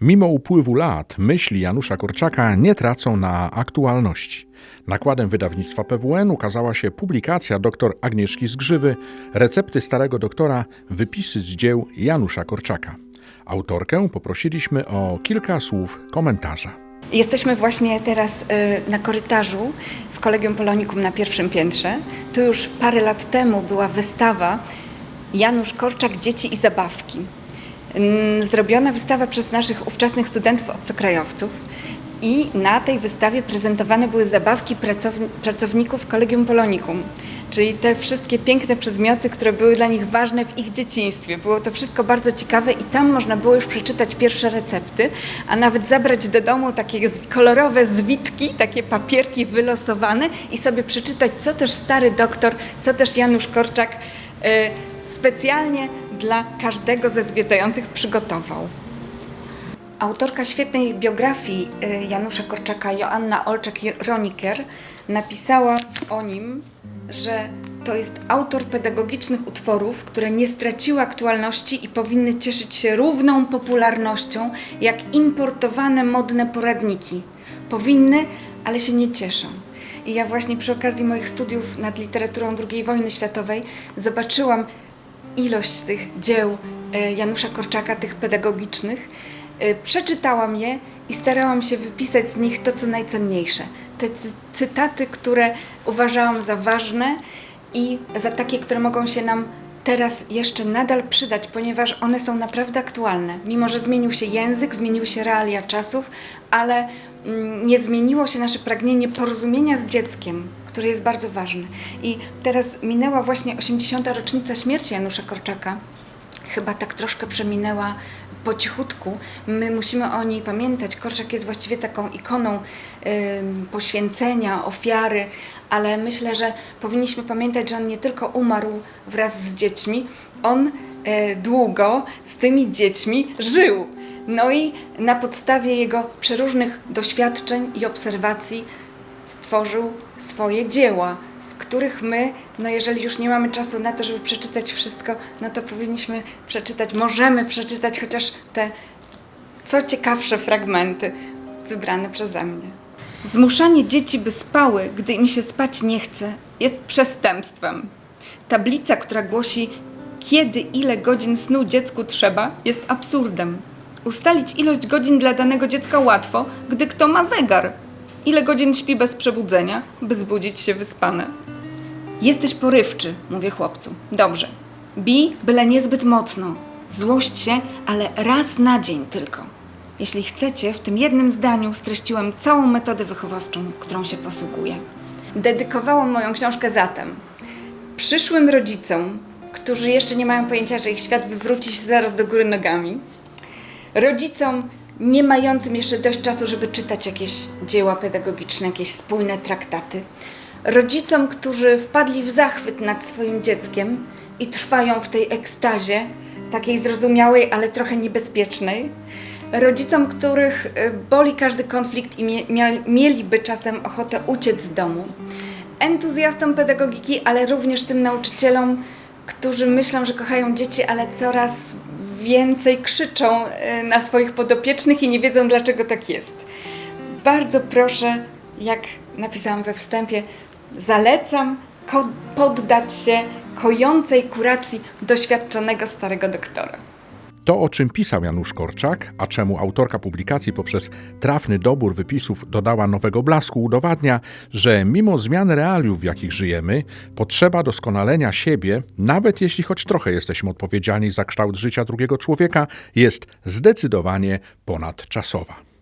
Mimo upływu lat myśli Janusza Korczaka nie tracą na aktualności. Nakładem wydawnictwa PWN ukazała się publikacja dr Agnieszki Zgrzywy Recepty starego doktora, wypisy z dzieł Janusza Korczaka. Autorkę poprosiliśmy o kilka słów komentarza. Jesteśmy właśnie teraz y, na korytarzu w Kolegium Polonikum na pierwszym piętrze. Tu już parę lat temu była wystawa Janusz Korczak Dzieci i zabawki. Zrobiona wystawa przez naszych ówczesnych studentów obcokrajowców i na tej wystawie prezentowane były zabawki pracowni- pracowników Kolegium Polonikum. Czyli te wszystkie piękne przedmioty, które były dla nich ważne w ich dzieciństwie. Było to wszystko bardzo ciekawe i tam można było już przeczytać pierwsze recepty, a nawet zabrać do domu takie kolorowe zwitki, takie papierki wylosowane i sobie przeczytać, co też stary doktor, co też Janusz Korczak y, specjalnie dla każdego ze zwiedzających przygotował. Autorka świetnej biografii y, Janusza Korczaka, Joanna Olczak-Roniker, napisała o nim, że to jest autor pedagogicznych utworów, które nie straciły aktualności i powinny cieszyć się równą popularnością jak importowane modne poradniki. Powinny, ale się nie cieszą. I ja właśnie przy okazji moich studiów nad literaturą II wojny światowej zobaczyłam ilość tych dzieł e, Janusza Korczaka, tych pedagogicznych, e, przeczytałam je i starałam się wypisać z nich to, co najcenniejsze. Te cy- cytaty, które uważałam za ważne i za takie, które mogą się nam teraz jeszcze nadal przydać, ponieważ one są naprawdę aktualne. Mimo, że zmienił się język, zmieniły się realia czasów, ale mm, nie zmieniło się nasze pragnienie porozumienia z dzieckiem, które jest bardzo ważne. I teraz minęła właśnie 80. rocznica śmierci Janusza Korczaka. Chyba tak troszkę przeminęła po cichutku. My musimy o niej pamiętać. Korczak jest właściwie taką ikoną ym, poświęcenia, ofiary, ale myślę, że powinniśmy pamiętać, że on nie tylko umarł wraz z dziećmi, on e, długo z tymi dziećmi żył. No i na podstawie jego przeróżnych doświadczeń i obserwacji stworzył swoje dzieła, z których my, no jeżeli już nie mamy czasu na to, żeby przeczytać wszystko, no to powinniśmy przeczytać, możemy przeczytać chociaż te co ciekawsze fragmenty wybrane przeze mnie. Zmuszanie dzieci, by spały, gdy im się spać nie chce, jest przestępstwem. Tablica, która głosi, kiedy ile godzin snu dziecku trzeba, jest absurdem. Ustalić ilość godzin dla danego dziecka łatwo, gdy kto ma zegar. Ile godzin śpi bez przebudzenia, by zbudzić się wyspane. Jesteś porywczy, mówię chłopcu. Dobrze. Bij, byle niezbyt mocno. Złość się, ale raz na dzień tylko. Jeśli chcecie, w tym jednym zdaniu streściłem całą metodę wychowawczą, którą się posługuję. Dedykowałam moją książkę zatem przyszłym rodzicom, którzy jeszcze nie mają pojęcia, że ich świat wywróci się zaraz do góry nogami, rodzicom nie mającym jeszcze dość czasu, żeby czytać jakieś dzieła pedagogiczne, jakieś spójne traktaty, rodzicom, którzy wpadli w zachwyt nad swoim dzieckiem i trwają w tej ekstazie, takiej zrozumiałej, ale trochę niebezpiecznej, rodzicom, których y, boli każdy konflikt i mieliby czasem ochotę uciec z domu, entuzjastom pedagogiki, ale również tym nauczycielom, którzy myślą, że kochają dzieci, ale coraz więcej krzyczą y, na swoich podopiecznych i nie wiedzą, dlaczego tak jest. Bardzo proszę, jak napisałam we wstępie, zalecam poddać się kojącej kuracji doświadczonego starego doktora. To, o czym pisał Janusz Korczak, a czemu autorka publikacji poprzez trafny dobór wypisów dodała nowego blasku, udowadnia, że mimo zmian realiów, w jakich żyjemy, potrzeba doskonalenia siebie, nawet jeśli choć trochę jesteśmy odpowiedzialni za kształt życia drugiego człowieka, jest zdecydowanie ponadczasowa.